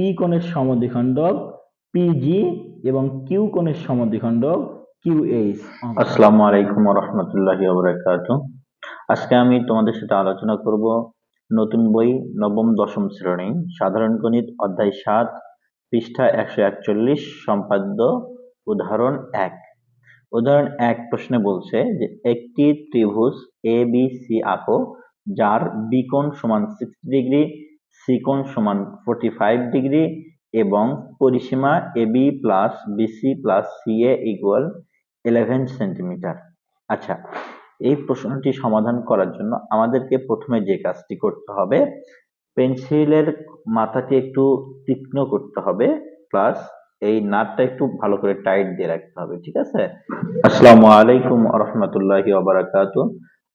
P কোণের সমদ্বিখণ্ডক PG এবং Q কোণের সমদ্বিখণ্ডক কিউএইচ আসসালামু আলাইকুম রহমতুল্লাহি আজকে আমি তোমাদের সাথে আলোচনা করব নতুন বই নবম দশম শ্রেণি, সাধারণ গণিত অধ্যায় সাত, পৃষ্ঠা একশো একচল্লিশ, সম্পাদ্য উদাহরণ এক। উদাহরণ এক প্রশ্নে বলছে যে একটি ত্রিভুজ এ বি সি আঁকো, যার বি কোণ সমান সিক্সটি ডিগ্রি সি কোণ সমান ফোরটি ফাইভ ডিগ্রি এবং পরিসীমা AB plus BC plus CA equal eleven centimetre আচ্ছা এই প্রশ্নটি সমাধান করার জন্য আমাদেরকে প্রথমে যে কাজটি করতে হবে, পেন্সিলের মাথাটি একটু তীক্ষ্ণ করতে হবে প্লাস এই নাটটা একটু ভালো করে টাইট দিয়ে রাখতে হবে, ঠিক আছে? আসসালামু আলাইকুম রহমতুল্লাহি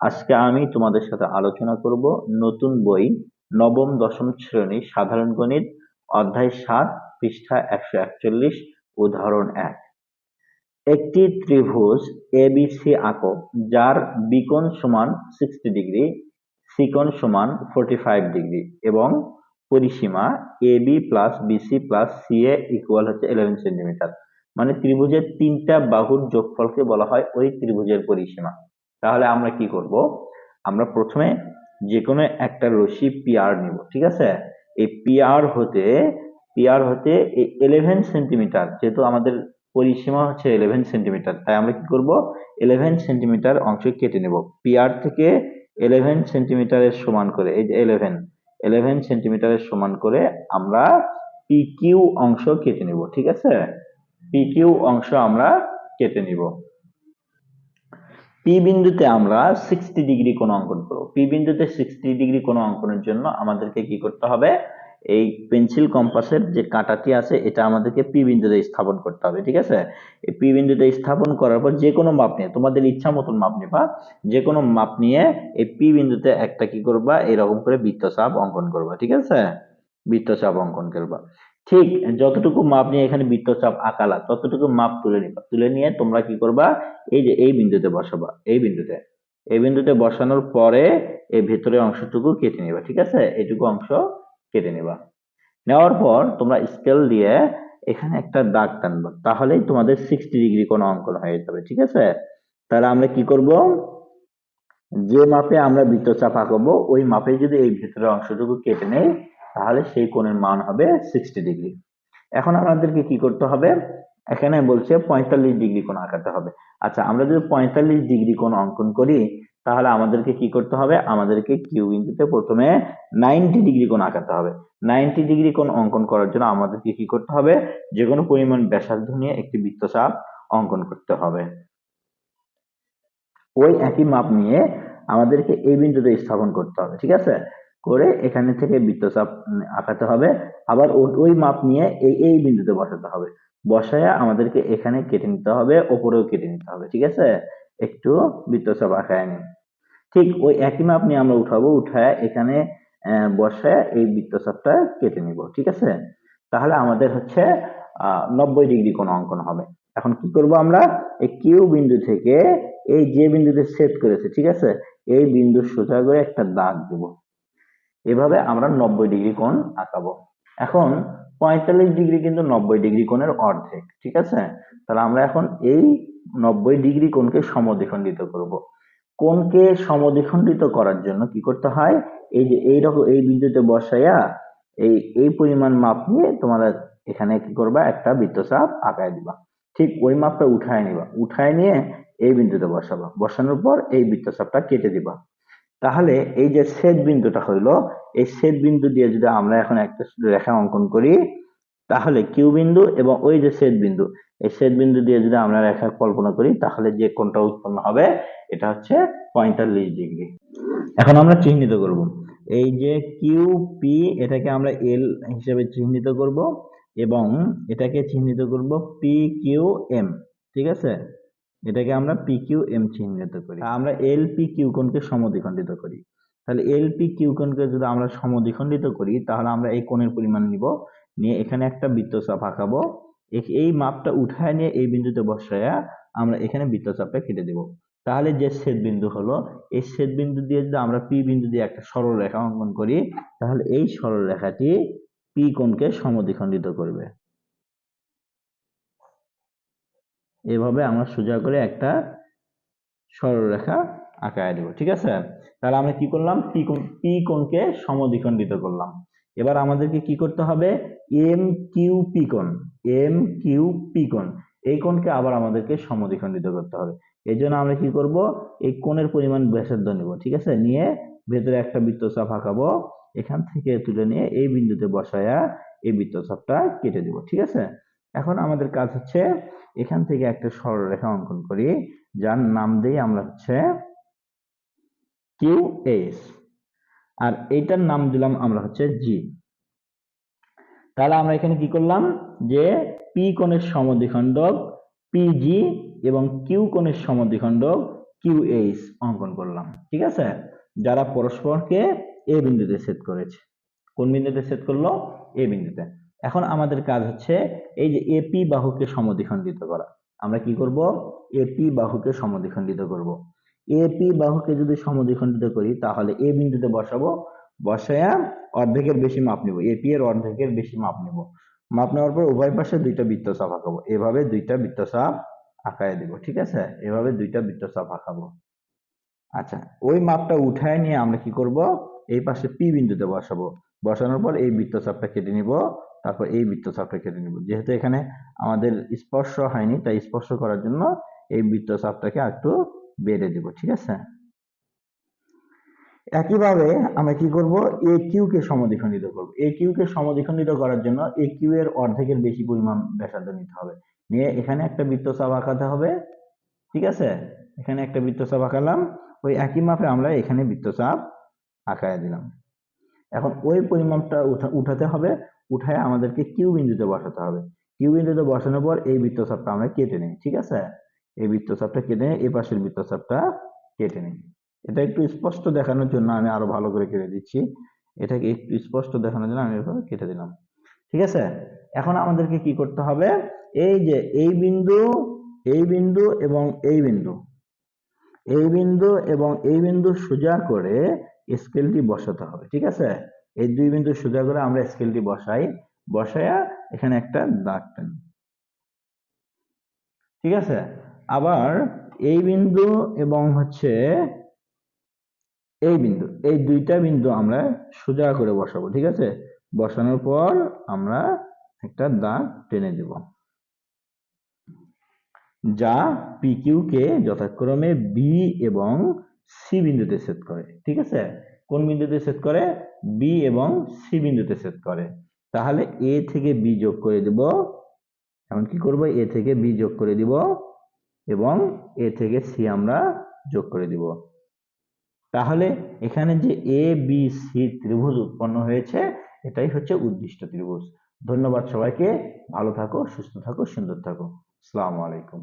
আজকে আমি তোমাদের সাথে আলোচনা করব নতুন বই নবম, দশম শ্রেণি সাধারণ গণিত, অধ্যায় সাত, পৃষ্ঠা একশো একচল্লিশ, উদাহরণ এক। একটি ত্রিভুজ এবিসি আঁকো, যার বিকোণ সমান সিক্সটি ডিগ্রি, সিকোণ সমান ফোরটি ফাইভ ডিগ্রি এবং পরিসীমা A B plus BC plus C A equal হচ্ছে ইলেভেন সেন্টিমিটার মানে ত্রিভুজের তিনটা বাহুর যোগফলকে বলা হয় ওই ত্রিভুজের পরিসীমা। তাহলে আমরা কি করব? আমরা প্রথমে যে কোনো একটা রশি পিআর নিব, ঠিক আছে? এই পিআর হতে পিআর হতে এই ইলেভেন সেন্টিমিটার যেহেতু আমাদের পরিসীমা হচ্ছে ইলেভেন সেন্টিমিটার তাই আমরা কি করব? ইলেভেন সেন্টিমিটার অংশ কেটে নেব। পিআর থেকে ইলেভেন সেন্টিমিটারের সমান করে, এই যে ইলেভেন ইলেভেন সেন্টিমিটারের সমান করে আমরা পি কিউ অংশ কেটে নিব, ঠিক আছে? পি কিউ অংশ আমরা কেটে নিব। পি বিন্দুতে আমরা সিক্সটি ডিগ্রি কোণ অঙ্কন করব। পি বিন্দুতে সিক্সটি ডিগ্রি কোণ অঙ্কনের জন্য আমাদেরকে কি করতে হবে? এই পেন্সিল কম্পাসের যে কাঁটাটি আছে, এটা আমাদেরকে পি বিন্দুতে স্থাপন করতে হবে, ঠিক আছে? এই পি বিন্দুতে স্থাপন করার পর যে কোনো মাপ নিয়ে, তোমাদের ইচ্ছা মতন মাপ নিবা, যে কোনো মাপ নিয়ে এই পি বিন্দুতে একটা কি করবা? এরকম করে বৃত্তচাপ অঙ্কন করবা, ঠিক আছে? বৃত্তচাপ অঙ্কন করবা। ঠিক, যতটুকু মাপ নিয়ে এখানে বৃত্তচাপ আঁকালা ততটুকু মাপ তুলে নিবা। তুলে নিয়ে তোমরা কি করবা? এই যে এই বিন্দুতে বসাবা, এই বিন্দুতে। এই বিন্দুতে বসানোর পরে এই ভেতরের অংশটুকু কেটে নিবা, ঠিক আছে? এইটুকু অংশ কেটে নেবা। নেওয়ার পর তোমরা স্কেল দিয়ে এখানে একটা দাগ টানবা, তাহলেই তোমাদের সিক্সটি ডিগ্রি কোন অঙ্কন হয়ে যাবে, ঠিক আছে? তাহলে আমরা কি করব? যে মাপে আমরা বৃত্তচাপ আঁকবো, ওই মাপে যদি এই ভেতরের অংশটুকু কেটে নেই তাহলে সেই কোণের মান হবে সিক্সটি ডিগ্রি এখন আমাদেরকে কি করতে হবে? এখানে বলছে পঁয়তাল্লিশ ডিগ্রি কোণ আঁকাতে হবে। আচ্ছা আমরা যদি পঁয়তাল্লিশ ডিগ্রি কোণ অঙ্কন করি, তাহলে আমাদেরকে কি করতে হবে? আমাদেরকে কিউ বিন্দুতে প্রথমে নাইনটি ডিগ্রি কোণ আঁকাতে হবে। নাইনটি ডিগ্রি কোণ অঙ্কন করার জন্য আমাদেরকে কি করতে হবে? যে কোনো পরিমাণ ব্যাসার্ধ নিয়ে একটি বৃত্তচাপ অঙ্কন করতে হবে। ওই একই মাপ নিয়ে আমাদেরকে এই বিন্দুতে স্থাপন করতে হবে, ঠিক আছে? করে এখানে থেকে বৃত্তচাপ আঁকাতে হবে। আবার ওই মাপ নিয়ে এই এই বিন্দুতে বসাতে হবে। বসায়া আমাদেরকে এখানে কেটে নিতে হবে, ওপরেও কেটে নিতে হবে, ঠিক আছে? একটু বৃত্তচাপ আঁকায় নিন। ঠিক ওই একই মাপ নিয়ে আমরা উঠাবো, উঠায় এখানে বসায় এই বৃত্তচাপটা কেটে নিব, ঠিক আছে? তাহলে আমাদের হচ্ছে নব্বই ডিগ্রি কোনো অঙ্কন হবে। এখন কি করব আমরা? এই কিউ বিন্দু থেকে এই যে বিন্দুতে সেট করেছে, ঠিক আছে? এই বিন্দু সোজা করে একটা দাগ দেব। এভাবে আমরা নব্বই ডিগ্রি কোণ আঁকাবো। এখন পঁয়তাল্লিশ ডিগ্রি কিন্তু নব্বই ডিগ্রি কোণের অর্ধেক, ঠিক আছে? তাহলে আমরা এখন এই নব্বই ডিগ্রি কোণকে সমদ্বিখণ্ডিত করব। কোণকে সমদ্বিখণ্ডিত করার জন্য কি করতে হয়? এই যে এই রকম, এই বিন্দুতে বসাইয়া এই এই পরিমাণ মাপ নিয়ে তোমরা এখানে কি করবা? একটা বৃত্তচাপ আঁকায় দিবা। ঠিক ওই মাপটা উঠায় নিবা। উঠায় নিয়ে এই বিন্দুতে বসাবা। বসানোর পর এই বৃত্তচাপটা কেটে দিবা। তাহলে এই যে ছেদ বিন্দুটা হইল, এই ছেদ বিন্দু দিয়ে যদি আমরা এখন একটা রেখা অঙ্কন করি, তাহলে কিউ বিন্দু এবং ওই যে ছেদ বিন্দু, এই ছেদ বিন্দু দিয়ে যদি আমরা রেখা কল্পনা করি, তাহলে যে কোণটা উৎপন্ন হবে, এটা হচ্ছে পঁয়তাল্লিশ ডিগ্রি। এখন আমরা চিহ্নিত করব। এই যে কিউ পি এটাকে আমরা এল হিসেবে চিহ্নিত করব এবং এটাকে চিহ্নিত করব পি কিউ এম ঠিক আছে? এটাকে আমরা পি কিউ এম চিহ্নিত করি। আমরা এল পি কিউ কোণকে সমদ্বিখণ্ডিত করি। তাহলে এল পি কিউ কোণকে যদি আমরা সমদ্বিখণ্ডিত করি, তাহলে আমরা এই কোণের পরিমাণ নিব। নিয়ে এখানে একটা বৃত্তচাপ আঁকাবো। এই মাপটা উঠায় নিয়ে এই বিন্দুতে বসায়া আমরা এখানে বৃত্তচাপটা কেটে দেব। তাহলে যে ছেদ বিন্দু হলো, এই ছেদ বিন্দু দিয়ে যদি আমরা পি বিন্দু দিয়ে একটা সরল রেখা অঙ্কন করি, তাহলে এই সরল রেখাটি পি কোণকে সমদ্বিখণ্ডিত করবে। এভাবে আমরা সোজা করে একটা সরলরেখা আঁকায় দেব, ঠিক আছে? তাহলে আমরা কি করলাম? পি কোণ, পি কোণকে সমদ্বিখণ্ডিত করলাম। এবার আমাদেরকে কি করতে হবে? এম কিউ পি কোণ, এম কিউ পি কোণ, এই কোণকে আবার আমাদেরকে সমদ্বিখণ্ডিত করতে হবে। এই জন্য আমরা কি করব? এই কোণের পরিমাণ ব্যাসার্ধ নেব, ঠিক আছে? নিয়ে ভেতরে একটা বৃত্তচাপ আঁকাবো, এখান থেকে তুলে নিয়ে এই বিন্দুতে বসায়া এই বৃত্তচাপটা কেটে দেব, ঠিক আছে? এখন আমাদের কাজ হচ্ছে এখান থেকে একটা সরলরেখা অঙ্কন করি, যার নাম দেই আমরা হচ্ছে কিউ এস আর এইটার নাম দিলাম আমরা হচ্ছে জি তাহলে আমরা এখানে কি করলাম? যে পি কোণের সমদ্বিখণ্ডক পিজি এবং কিউ কোণের সমদ্বিখণ্ডক কিউ এইচ অঙ্কন করলাম, ঠিক আছে? যারা পরস্পরকে এ বিন্দুতে ছেদ করেছে। কোন বিন্দুতে ছেদ করল? এ বিন্দুতে। এখন আমাদের কাজ হচ্ছে এই যে এপি বাহুকে সমদ্বিখণ্ডিত করা। আমরা কি করব? এপি বাহুকে সমদ্বিখণ্ডিত করব। এপি বাহুকে যদি সমদ্বিখণ্ডিত করি, তাহলে এ বিন্দুতে বসাবো। বসায়া অর্ধেকের বেশি মাপ নিব। এপি এর অর্ধেকের বেশি মাপ নিব। মাপ নেওয়ার পর উভয় পাশে দুইটা বৃত্তচাপ আঁকাবো। এভাবে দুইটা বৃত্তচাপ আঁকায় দিব, ঠিক আছে? এভাবে দুইটা বৃত্তচাপ আঁকাবো। আচ্ছা ওই মাপটা উঠায় নিয়ে আমরা কি করব? এই পাশে পি বিন্দুতে বসাবো। বসানোর পর এই বৃত্তচাপটা কেটে নিব। তারপর এই বৃত্তচাপটা কেটে নিব। যেহেতু এখানে আমাদের স্পর্শ হয়নি, তাই স্পর্শ করার জন্য এই বৃত্তচাপটাকে একটু বেড়ে দিব, ঠিক আছে? একইভাবে আমরা কি করব? এ কিউ কে সমদ্বিখণ্ডিত করব। এ কিউ কে সমদ্বিখণ্ডিত করার জন্য এ কিউ এর অর্ধেকের বেশি পরিমাণ ব্যাসার্ধ নিতে হবে। নিয়ে এখানে একটা বৃত্তচাপ আঁকাতে হবে, ঠিক আছে? এখানে একটা বৃত্তচাপ আঁকালাম, ওই একই মাপে আমরা এখানে বৃত্তচাপ আঁকায় দিলাম। এখন ওই পরিমাপটা উঠাতে হবে। উঠায় আমাদেরকে কিউ বিন্দুতে বসাতে হবে। কিউ বিন্দুতে বসানোর পর এই বৃত্তচাপটা আমরা কেটে নিই, ঠিক আছে? এই বৃত্তচাপটা কেটে এই পাশের বৃত্তচাপটা কেটে নিই। এটা একটু স্পষ্ট দেখানোর জন্য আমি আরও ভালো করে কেটে দিচ্ছি। এটাকে একটু স্পষ্ট দেখানোর জন্য আমি এভাবে কেটে দিলাম। ঠিক আছে? এখন আমাদেরকে কি করতে হবে? এই যে এই বিন্দু এই বিন্দু এবং এই বিন্দু। এই বিন্দু এবং এই বিন্দু সোজা করে স্কেলটি বসাতে হবে, ঠিক আছে? এই দুই বিন্দু সোজা করে আমরা স্কেলটি বসাই বসায়া এখানে একটা দাগ টানি। ঠিক আছে? আবার এই বিন্দু এবং হচ্ছে এই বিন্দু, এই দুইটা বিন্দু আমরা সোজা করে বসাবো, ঠিক আছে? বসানোর পর আমরা একটা দাগ টেনে দেব যা পিকিউ কে যথাক্রমে বি এবং সি বিন্দুতে ছেদ করে, ঠিক আছে? কোন বিন্দুতে ছেদ করে? বি এবং সি বিন্দুতে ছেদ করে। তাহলে এ থেকে বি যোগ করে দেব। এখন কি করব? এ থেকে বি যোগ করে দিব এবং এ থেকে সি আমরা যোগ করে দিব। তাহলে এখানে যে এ বি সি ত্রিভুজ উৎপন্ন হয়েছে, এটাই হচ্ছে উদ্দিষ্ট ত্রিভুজ। ধন্যবাদ সবাইকে। ভালো থাকো, সুস্থ থাকো, সুন্দর থাকো। আসসালামু আলাইকুম।